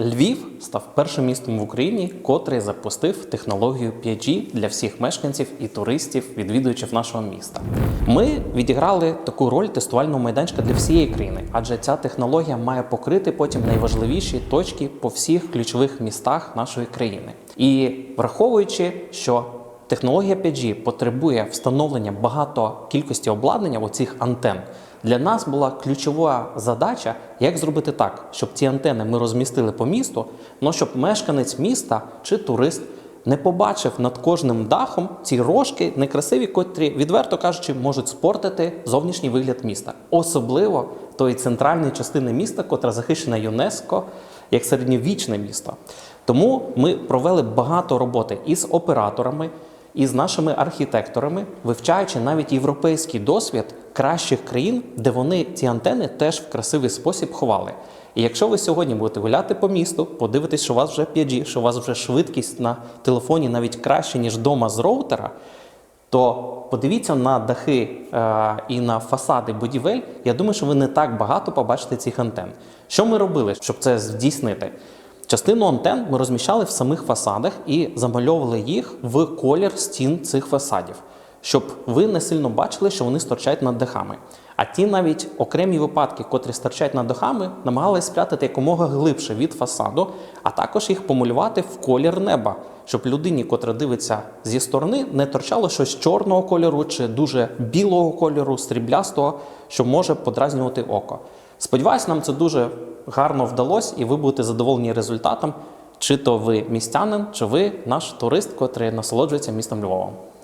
Львів став першим містом в Україні, котрий запустив технологію 5G для всіх мешканців і туристів, відвідувачів нашого міста. Ми відіграли таку роль тестувального майданчика для всієї країни, адже ця технологія має покрити потім найважливіші точки по всіх ключових містах нашої країни. І враховуючи, що Технологія 5G потребує встановлення багато кількості обладнання оцих антен. Для нас була ключова задача, як зробити так, щоб ці антени ми розмістили по місту, але щоб мешканець міста чи турист не побачив над кожним дахом ці рожки некрасиві, котрі, відверто кажучи, можуть спортити зовнішній вигляд міста, особливо тої центральної частини міста, котра захищена ЮНЕСКО як середньовічне місто. Тому ми провели багато роботи із операторами, і з нашими архітекторами, вивчаючи навіть європейський досвід кращих країн, де вони ці антени теж в красивий спосіб ховали. І якщо ви сьогодні будете гуляти по місту, подивитесь, що у вас вже 5G, що у вас вже швидкість на телефоні навіть краще, ніж вдома з роутера, то подивіться на дахи е, і на фасади будівель. Я думаю, що ви не так багато побачите цих антен. Що ми робили, щоб це здійснити? Частину антен ми розміщали в самих фасадах і замальовували їх в колір стін цих фасадів, щоб ви не сильно бачили, що вони стирчать над дахами. А ті навіть окремі випадки, котрі стирчать над дахами, намагалися спрятати якомога глибше від фасаду, а також їх помалювати в колір неба, щоб людині, котра дивиться зі сторони, не торчало щось чорного кольору чи дуже білого кольору, сріблястого, що може подразнювати око. Сподіваюсь, нам це дуже гарно вдалося, і ви будете задоволені результатом, чи то ви містянин, чи ви наш турист, котрий насолоджується містом Львовом.